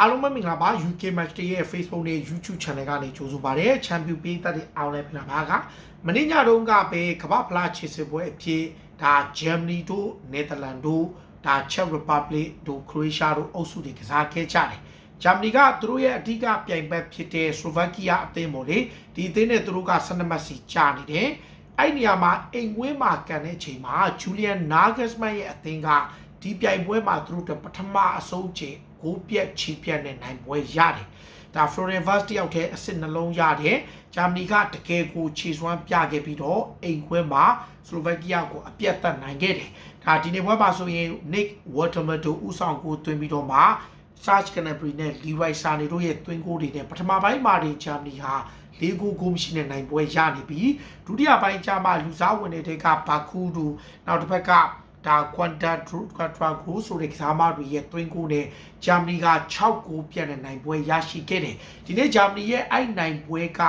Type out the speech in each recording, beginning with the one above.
အားလုံးပဲမင်္ဂလာပါ UK Match Day ရဲ့ Facebook နဲ့ YouTube Channel ကနေကြိုဆိုပါရစေ။ Champion ပေးသက်တဲ့အောင်လဲပြန်ပါကမင်းညတုန်းကပဲကမ္ဘာဖလားခြေစစ်ပွဲအဖြစ်ဒါ Germany တို့ Netherlands တို့ဒါ Czech Republic တို့ Croatia တို့အုပ်စုတွေကစားခဲ့ကြတယ်။ Germany ကသူတို့ရဲ့အဓိကပြိုင်ဘက်ဖြစ်တဲ့ Slovakia အသင်းပေါ့လေဒီအသင်းနဲ့သူတို့က12မှတ်စီကြာနေတယ်။အဲ့ဒီနေရာမှာအိမ်ဝင်းမှာကန်တဲ့အချိန်မှာ Julian Nagelsmann ရဲ့အသင်းကဒီပြိုင်ပွဲမှာသူတို့တို့ပထမအဆုံးချိန် ဂိုးပြက်ချီပြက်နဲ့နိုင်ပွဲရတယ်။ဒါ Florian Wirtz တယောက်တည်းအစစ်နှလုံးရတယ်။ဂျာမနီကတကယ်ကိုခြေစွမ်းပြခဲ့ပြီးတော့အိမ်ခွဲမှာစလိုဗက်ကီးယားကိုအပြတ်တက်နိုင်ခဲ့တယ်။ဒါဒီနေ့ပွဲမှာဆိုရင် Nick Waterman တို့ဥဆောင်ကိုတွင်ပြီးတော့မှ Serge Gnabry နဲ့ Leroy Sané တို့ရဲ့တွင်းကိုတွေနဲ့ပထမပိုင်းမှာဒီဂျာမနီဟာလေးကိုဂိုးမရှိတဲ့နိုင်ပွဲရနေပြီးဒုတိယပိုင်းကျမှလူစားဝင်တဲ့ကဘာကူတို့နောက်တစ်ဖက်က ဒါ Quanta Quatra Gro ဆိုတဲ့ကစားမတွေရဲ့တွင်းကိုနဲ့ဂျာမနီက6ဂိုးပြတ်တဲ့နိုင်ပွဲရရှိခဲ့တယ်ဒီနေ့ဂျာမနီရဲ့အဲ့နိုင်ပွဲက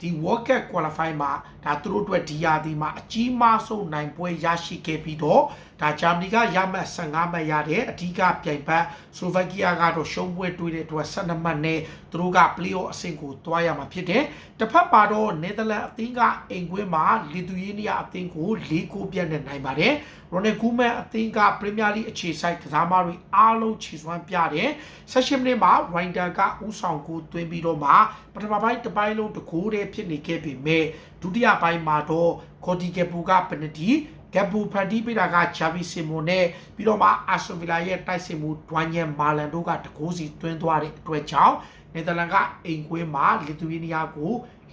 ဒီ World Cup Qualify မှာဒါသူတို့အတွက်ဒီယာဒီမှာအကြီးမားဆုံးနိုင်ပွဲရရှိခဲ့ပြီးတော့ဒါဂျာမနီကရမှတ်15မှတ်ရတဲ့အဓိကပြိုင်ဘက်စလိုဗက်ကီးယားကတော့ရှုံးပွဲတွေ့တဲ့အတွက်12မှတ်နဲ့သူတို့က play-off အဆင့်ကိုတွားရမှာဖြစ်တယ်။တစ်ဖက်မှာတော့နယ်သာလန်အသင်းကအိမ်ကွင်းမှာလီသူယေးနီးယားအသင်းကို၄ကိုပြတ်နဲ့နိုင်ပါတယ်။ရိုနယ်ဂူမန်အသင်းကပရီးမီးယားလိအခြေဆိုင်ကစားမတွေအားလုံးခြေစွမ်းပြတယ်။ဆက်ရှင်မိနစ်မှာရိုင်တာကဥဆောင်ကိုသွင်းပြီးတော့မှပထမပိုင်းတစ်ပိုင်းလုံးတကိုးတည်းဖြစ်နေခဲ့ပေမဲ့ဒုတိယပိုင်းမှာတော့ခေါ်တီကေပူကပနတီ ဂက်ဘူဖန်တီပေးတာကဂျာဗီစီမိုနဲ့ပြီးတော့မှအာဆိုဗီလာရဲ့တိုက်စစ်မှုဒွိုင်းညန်မာလန်တို့ကတကိုးစီတွင်းသွားတဲ့အတွက်ကြောင့်နယ်သာလန်ကအိမ်ကွင်းမှာလီသူယေးနီးယားကို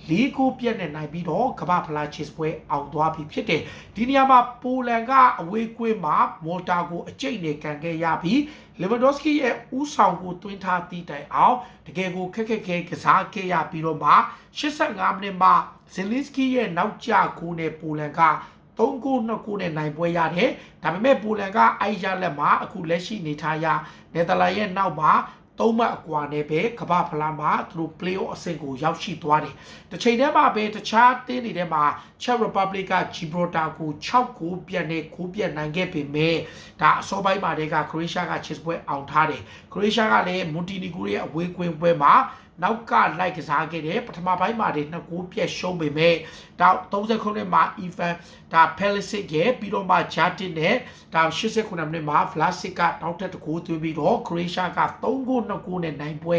လေးကိုပြက်နဲ့နိုင်ပြီးတော့ကမ္ဘာဖလားချစ်ပွဲအောင်သွားပြီဖြစ်တယ်ဒီနေရာမှာပိုလန်ကအဝေးကွင်းမှာမော်တာကိုအကျိတ်နဲ့ကန်ခဲ့ရပြီးလီဗန်ဒေါစကီရဲ့ဥဆောင်ကိုတွင်းထားတည်တိုင်အောင်တကယ်ကိုခက်ခက်ခဲကစားခဲ့ရပြီးတော့မှ85မိနစ်မှာဇင်လစ်ကီရဲ့နောက်ကျကိုနဲ့ပိုလန်က 3ကို2ကိုနဲ့နိုင်ပွဲရတယ်ဒါပေမဲ့ပိုလန်ကအိုက်ရလက်မှာအခုလက်ရှိနေထားရနယ်သာလန်ရဲ့နောက်မှာသုံးမှတ်အကွာနဲ့ပဲကမ္ဘာဖလားမှာသူတို့ play-off အဆင့်ကိုရောက်ရှိသွားတယ်။တစ်ချိန်တည်းမှာပဲတခြားတင်းတွေထဲမှာ Czech Republic က Gibraltar ကို6ဂိုးပြတ်နဲ့ဂိုးပြတ်နိုင်ခဲ့ပေမဲ့ဒါအစောပိုင်းမှာတည်းက Croatia က chess ပွဲအောင်ထားတယ်။ Croatia ကလည်း Montenegro ရဲ့အဝေးကွင်းပွဲမှာနောက်ကလိုက်ကစားခဲ့တယ်ပထမပိုင်းမှာတွေနှစ်ကိုပြက်ရှုံးပေမဲ့ဒါ30ခုနှစ်မှာ Ivan ဒါ Pelisic ရဲ့ပြီးတော့မှ Jatin နဲ့ဒါ89ခုနှစ်မှာ Vlasic ကနောက်ထပ်တစ်ကိုသွင်းပြီးတော့ Croatia က3ဂိုး2ဂိုးနဲ့နိုင်ပွဲ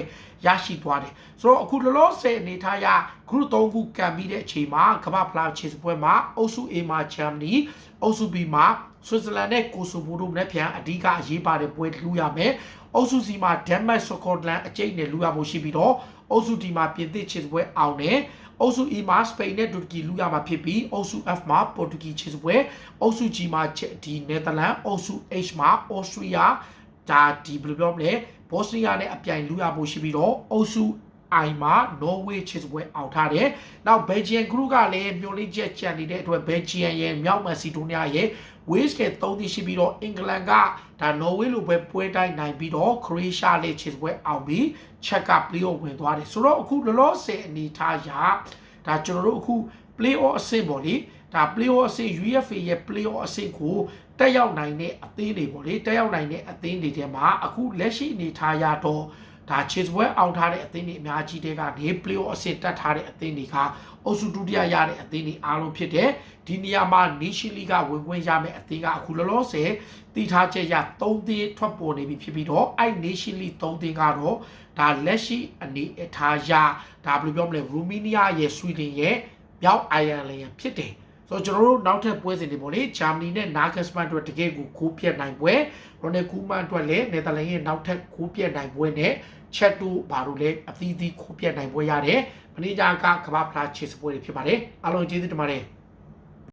ရရှိသွားတယ်ဆိုတော့အခုလောလောဆယ်အနေထားရ group 3ခုကန်ပြီးတဲ့အချိန်မှာကမ္ဘာဖလားချေစပွဲမှာအုပ်စု A မှာ Germany အုပ်စု B မှာဆွစ်ဇာလန်နဲ့ကိုဆိုဗိုတို့နဲ့ပြန်အဓိကအရေးပါတဲ့ပွဲလူရမယ်အုပ်စု C မှာဒန်မတ်စကော့တလန်အကျိတ်နဲ့လူရဖို့ရှိပြီးတော့အုပ်စု D မှာပြင်သစ်ချေစပွဲအောင်တယ် အုပ်စု E မှာစပိန်နဲ့တူရကီလူရမှာဖြစ်ပြီးအုပ်စု F မှာပေါ်တူဂီချေစပွဲအုပ်စု G မှာဒီနယ်သာလန်အုပ်စု H မှာအော်စတြီးယားဒါဒီဘယ်လိုပြောမလဲဘော့စနီးယားနဲ့အပြိုင်လူရဖို့ရှိပြီးတော့အုပ်စု အိုင်မှာ Norway ချစ်ပွဲအောင်ထားတယ်။နောက် Belgian group ကလည်းမျော်လင့်ချက်ကြံနေတဲ့အတွက် Belgian ရဲ့မြောက်မက်ဆီဒိုနီးယားရဲ့ Wales က3သိရှိပြီးတော့အင်္ဂလန်ကဒါ Norway လိုပဲပွဲတိုင်းနိုင်ပြီးတော့ Croatia လည်းချစ်ပွဲအောင်ပြီး Czech က play-off ဝင်သွားတယ်။ဆိုတော့အခုလောလောဆယ်အနေထားရဒါကျွန်တော်တို့အခု play-off အဆင့်ပေါ့လေဒါ play-off အဆင့် UEFA ရဲ့ play-off အဆင့်ကိုတက်ရောက်နိုင်တဲ့အသင်းတွေပေါ့လေတက်ရောက်နိုင်တဲ့အသင်းတွေထဲမှာအခုလက်ရှိအနေထားရတော့ ဒါချစ်ပွဲအောင်ထားတဲ့အသင်းတွေအများကြီးတဲကနေ play-off အဆင့်တက်ထားတဲ့အသင်းတွေကအုပ်စုဒုတိယရတဲ့အသင်းတွေအားလုံးဖြစ်တယ်ဒီနေရာမှာ Nation League ကဝင်ခွင့်ရမယ့်အသင်းကအခုလောလောဆယ်တည်ထားချက်ရ3သင်းထွက်ပေါ်နေပြီဖြစ်ပြီးတော့အဲ့ Nation League 3သင်းကတော့ဒါလက်ရှိအနေအထားရဒါဘယ်လိုပြောမလဲရူမီနီးယားရဲ့ဆွီဒင်ရဲ့မြောက်အိုင်ယာလန်ရဲ့ဖြစ်တယ် ဆိုတော့ကျွန်တော်တို့နောက်ထပ်ပွဲစဉ်တွေပေါ့လေဂျာမနီနဲ့နာဂတ်စမန်တို့တကယ်ကိုခိုးပြက်နိုင်ပွဲရိုနယ်ကူမန်တို့လည်းနယ်သာလန်ရဲ့နောက်ထပ်ခိုးပြက်နိုင်ပွဲနဲ့ချက်တို့ဘာလို့လဲအသီးသီးခိုးပြက်နိုင်ပွဲရတယ်မင်းကြကကမ္ဘာဖလားချစ်စပွဲတွေဖြစ်ပါတယ်အားလုံးကျေးဇူးတင်ပါတယ်